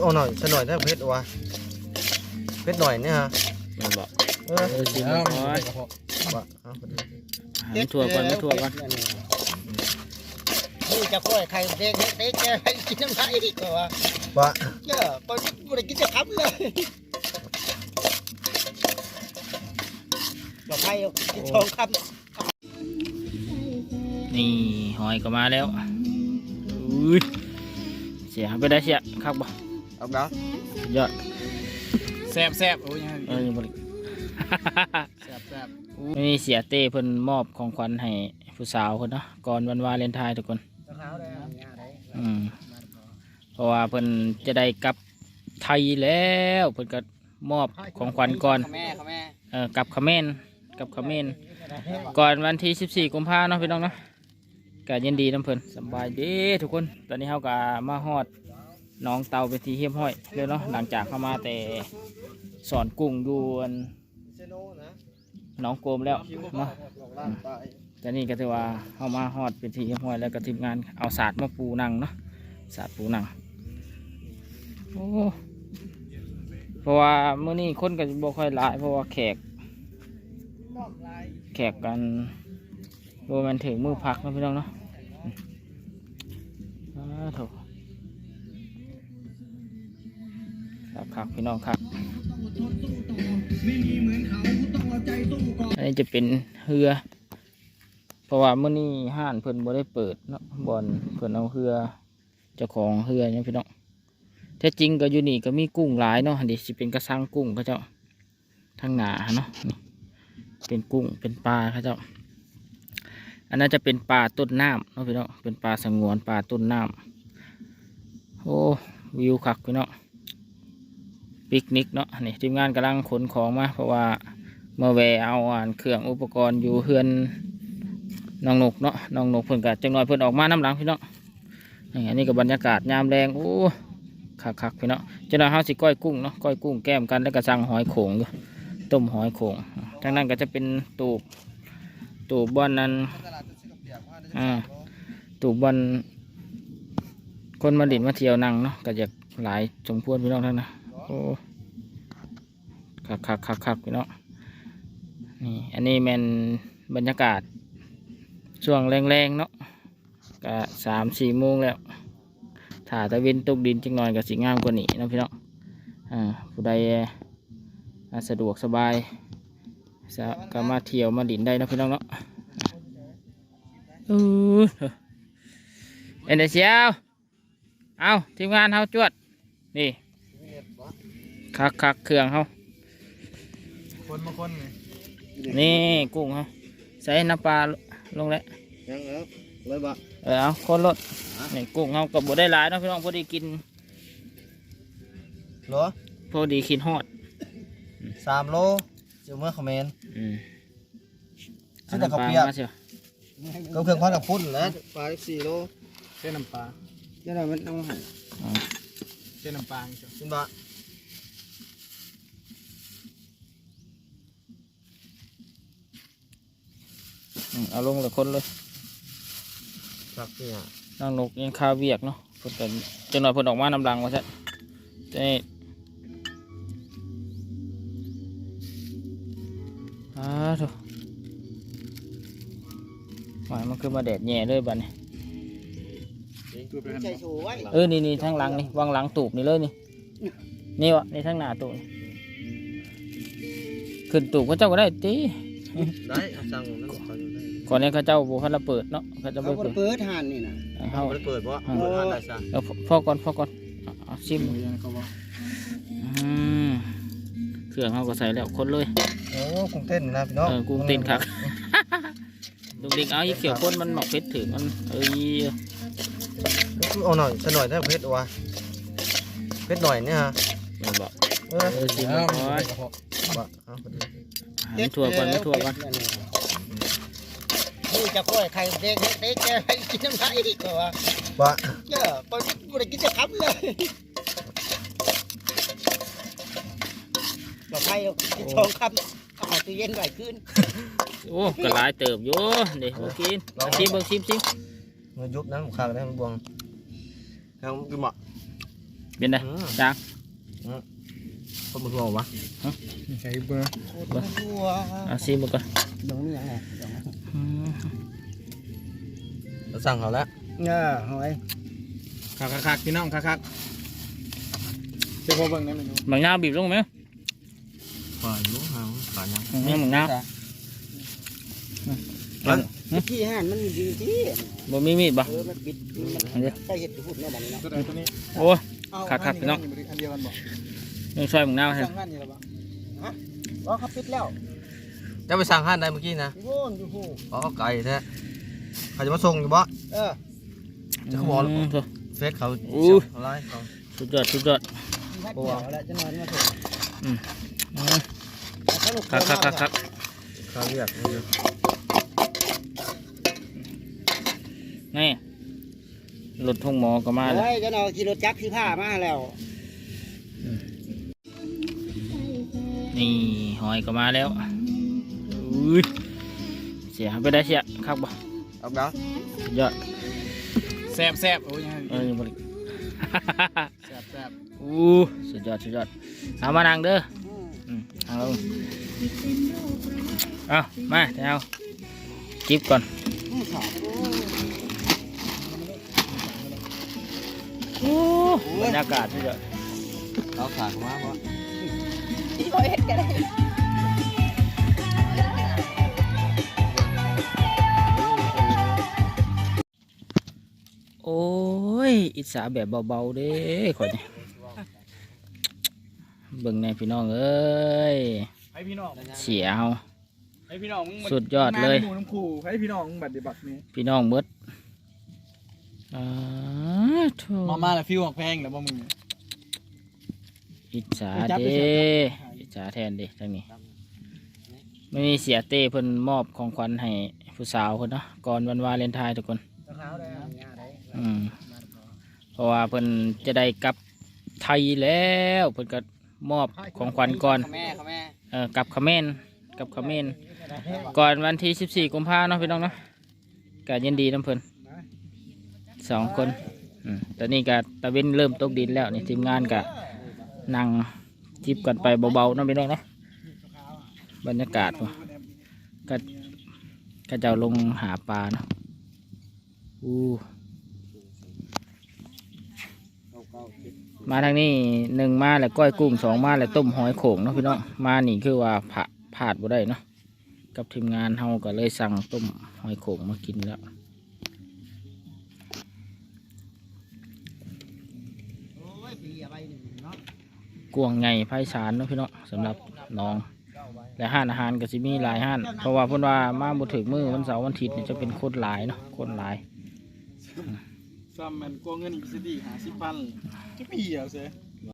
เอาหน่อยสักหน่อยถ้าเผ็ดวะเผ็ดหน่อยเนี่ยฮะแม่นบ่เออเออสิมันก่อนบะเอาพอดีให้มันทั่วก่อนมันทั่วก่อนนี่จะค่อยใครเด็กเด็กแกให้กินน้ำไหลอีกเหรอวะบะเจ้าตอนนี้กูได้กินจะคับเลยบอกให้กินสองคำนี่หอยก็มาแล้วอุ้ยเสียไปได้เสียครับบ่ เอาเนาะสุดยอดแซ่บแซ่บโอ้ยเออบ่ได้แซ่บแซ่บนี่เสียเต้เพิ่นมอบของขวัญให้ผู้สาวเพิ่นเนาะก่อนวันวาเลนไทน์ทุกคนอืมเพราะว่าเพิ่นจะได้กลับไทยแล้วเพิ่นก็มอบของขวัญก่อนแม่เขาแม่เออกลับเขมรกลับเขมรก่อนวันที่ 14 กุมภาพันธ์เนาะพี่น้องเนาะก็ยินดีน้ำเพิ่นสำบายดีทุกคน ตอนนี้เฮาก็มาฮอดห น้องเตาเป็นที่เฮียบห้อยแล้วเนาะหลังจากเข้ามาแต่สอนกุ้งอยู่อันน้องโกมแล้วเนาะแต่นี่ก็ถือว่าเข้ามาฮอดเป็นที่เรียบร้อยแล้วก็ทีมงานเอาศาสตร์มาปูนังเนาะศาสตร์ปูนังโอ้เพราะว่าเมื่อนี้คนก็จะบ่ค่อยหลายเพราะว่าแขกแขกกันโรแมนถึงมือพักนะพี่น้องเนาะอืมอ่าโถ ครับครับพี่น้องครับอันนี้จะเป็นเรือ เพราะว่าเมื่อนี้ห้านเพิ่นบ่ได้เปิดเนาะบอนเพิ่นเอาเรือเจ้าของเรือเนี่ยพี่น้องแท้จริงก็อยู่นี่ก็มีกุ้งหลายเนาะอันนี้สิเป็นกระสังกุ้งเขาเจ้าทางหนาเนาะนี่เป็นกุ้งเป็นปลาเขาเจ้าอันนั้นจะเป็นปลาต้นน้ำเนาะพี่น้องเป็นปลาสงวนปลาต้นน้ำโอ้วิวคักพี่น้อง ปิกนิกเนาะนี่ทีมงานกำลังขนของมาเพราะว่าเมื่อแวเอาอ่านเครื่องอุปกรณ์อยู่เฮือนน้องนกเนาะน้องนกเพิ่นก็จังหน่อยเพิ่นออกมาน้ำหลังพี่น้องนี่อันนี้ก็บรรยากาศยามแรงโอ้คักคักพี่เน้องจังหน่อยเฮาสิก้อยกุ้งเนาะก้อยกุ้งแก้มกันแล้วก็สั่งหอยโขงอยู่ต้มหอยโขงทางนั้นก็จะเป็นตูบตูบบอนนั้นอ่าตูบบอนคนมาดินมาเที่ยวนั่งเนาะก็จะหลายสมควรพี่น้องทั้งนั้นโอ้ คักคักคักคักๆพี่น้องนี่อันนี้แมนบรรยากาศ ช่วงแรงๆเนาะก็สามสี่โมงแล้วถ้าตะเวนตกดินจังหน่อยก็สิงามกว่านี้นะพี่เนาะอ่าผู้ใดอ่าสะดวกสบายสะก็มาเที่ยวมาดินได้นะพี่น้องเนาะอือเอ็นเดเชียวเอาทีมงานเฮาจวด นี่คักคักเครื่องเฮา คนมาคนไงนี่กุ้งเฮาใส่น้ำปลาลงแล้วยังครับเลยบะเออเอาคนรถนี่กุ้งเฮากับบได้หลายเนาะพี่น้องพอดีกินเหรอพอดีกินฮอดสามโลเสือเมื่อคอมเมนต์อืมซื้อแต่ข้าวเปียกอน้ำปลามาเชียวก็เครื่องพันกับพุ่นนะปลาอีกสี่โลเส้นน้ำปลาเดี๋ยวเรามันต้องหั่นอ๋อเส้นน้ำปลาจ้ะกินบะ เอาลงเลยคนเลยสักเนี่ยนางนกยังคาเวียกเนาะเพิ่นกันจนหน่อยเพิ่นออกมาน้ำลังมาใช่แต่นี่อ้าวโถหมายมันคือมาแดดแย่เลยบัดนี้ตัวเป็นใจสูไว้เออนี่นี่ทั้งหลังนี่วางหลังตูบนี่เลยนี่นี่วะนี่ทั้งหน้าตูบนี่ขึ้นตูบก็เจ้าก็ได้ตีได้เอาสั่งนั่นเขาอยู่ได้ ก่อนนี้เขาเจ้าบุคันละเปิดเนาะเขาจะเขาไม่บ่เปิดเปิดทานนี่นะเฮาเขาไม่ได้เปิดเพราะเปิดทานได้ซะเอาพ่อก่อนพ่อก่อนเอาเอาชิมเขาบอกอืมเครื่องเขาก็ใส่แล้วคนเลยโอ้กุ้งเต้นนะพี่น้องเออกุ้งเต้นครับลุงดิงเอายี่เขียวข้นมันหมอกเพชรถึงมันเอ้ยเอาหน่อยสักหน่อยถ้าเผ็ดวะเผ็ดหน่อยเนี่ยฮะมันบอกเออเออชิมมันก่อนบะเอาพอดี ให้มันทั่วก่อนไม่ทั่วก่อน นี่จะค่อยใครเด็กเด็กแกให้กินน้ำไหลอีกเหรอวะบะเจ้าตอนนี้กูได้กินจะคับเลยบอกให้กินสองคำเอาตู้เย็นไว้ขึ้นโอ้ก็หลายเติบอยู่เดี๋ยวมากินเอาชิมเบิ่งชิมชิมเงินยุบนะผมขาดได้มันบวงแล้วกินบะเป็นไงอืมจาง คนมันหัววะใช้เบอร์ตัวเอาซีมาก่อนดองนี่ยังไงดองอืมเราสั่งเขาแล้วเออหอยคักคักๆพี่น้องคักคักเจ้าพ่อเบิ่งได้ไหมนูบางนาวบีบลงไหมปล่อยลูกหางขายังอืมบางนาวมันที่ห่านมันดีที่บ่มีมีดบ่เออมันบิดมันอันเดียวใส่เห็ดหุ่นเนี่ยบัดนี้นะตัวใดตัวนี้โอ้ยเอ้าคักๆพี่น้อง อันเดียวกันบอกยังซอยบางนาวให้สั่งงานอยู่แล้วบ่อ๋อเขาปิดแล้วจะไปสั่งห้านได้เมื่อกี้นะอยู่โน่นอยู่หูอ๋อไก่แท้เขาจะมาส่งอยู่บ่ เออจะเขาบอกมเฟซเขาอู้เสียบเขาไล่เขาสุดยอดสุดยอดทักเกี่ยวแล้วจะนอนมาถึงอืมสนุกคักคักคักคักเขาเรียกนี่รถทุ่งหมอก็มาแล้วเฮ้ยจะนอนขี่รถจักรขี่ผ้ามาแล้ว นี่หอยก็มาแล้วอุ้ยเสียไปได้เสียครับบ่เอาดังสุดยอดแซ่บแซ่บโอ้ยยังไงเอ้ยบริแซ่บแซ่บอู้สุดยอดสุดยอดเอามานั่งเด้ออืมเอาลงเอามาเดี๋ยวเอาจิบก่อนโอ้บรรยากาศสุดยอดเอา ขาดมาบ่โอ้ย อิสาแบบเบาๆเด้ข่อยนี่เบิ่งในพี่น้องเอ้ยให้พี่น้องเสียเอาให้พี่น้องมึงสุดยอดเลยมาหมู่น้ำคู่ให้พี่น้องมึงบัดเดี๋ยวบัดนี้พี่น้องเบิดอ่าโถ่มามาแล้วฟิวของแพงแล้วบ่มึงอิจฉาไปจับเด้ไป จับอิจฉาแทนเด้ทางนี้ไม่มีเสียเต้เพิ่นมอบของขวัญให้ผู้สาวเพิ่นเนาะก่อนวันวาเลนไทน์ทุกคนขาวได้งาได้อืมเพราะว่าเพิ่นจะได้กลับไทยแล้วเพิ่นก็มอบของขวัญก่อนแม่เขาแม่เออกลับเขมรกลับเขมรก่อนวันที่ 14 กุมภาเนาะพี่น้องเนาะก็ยินดีน้ำเพิ่นสองคนอืมตอนนี้ก็ตะเวนเริ่มตกดินแล้วนี่ทีมงานก็นั่ง จิบกันไปเบาๆนะพี่น้องนะบรรยากาศก็ก็จะลงหาปลานะอู้มาทางนี้หนึ่งมาแล้วก้อยกุ้งสองมาแล้วต้มหอยโข่งเนาะพี่น้องมานี่คือว่าผ่าพลาดบ่ได้เนาะกับทีมงานเฮาก็เลยสั่งต้มหอยโข่งมากินแล้ว วงไงไพศาลเนาะพี่น้องสำหรับน้อง และห้านอาหารก็สิมีหลายห้าน เพราะว่าเพิ่นว่ามาบ่ถึงมือวันเสาร์วันอาทิตย์นี่จะเป็นคนหลายเนาะคนหลายซ้ำมันกลัวเงินอีกสิดีหาสิบพันที่ปีเอาเสีย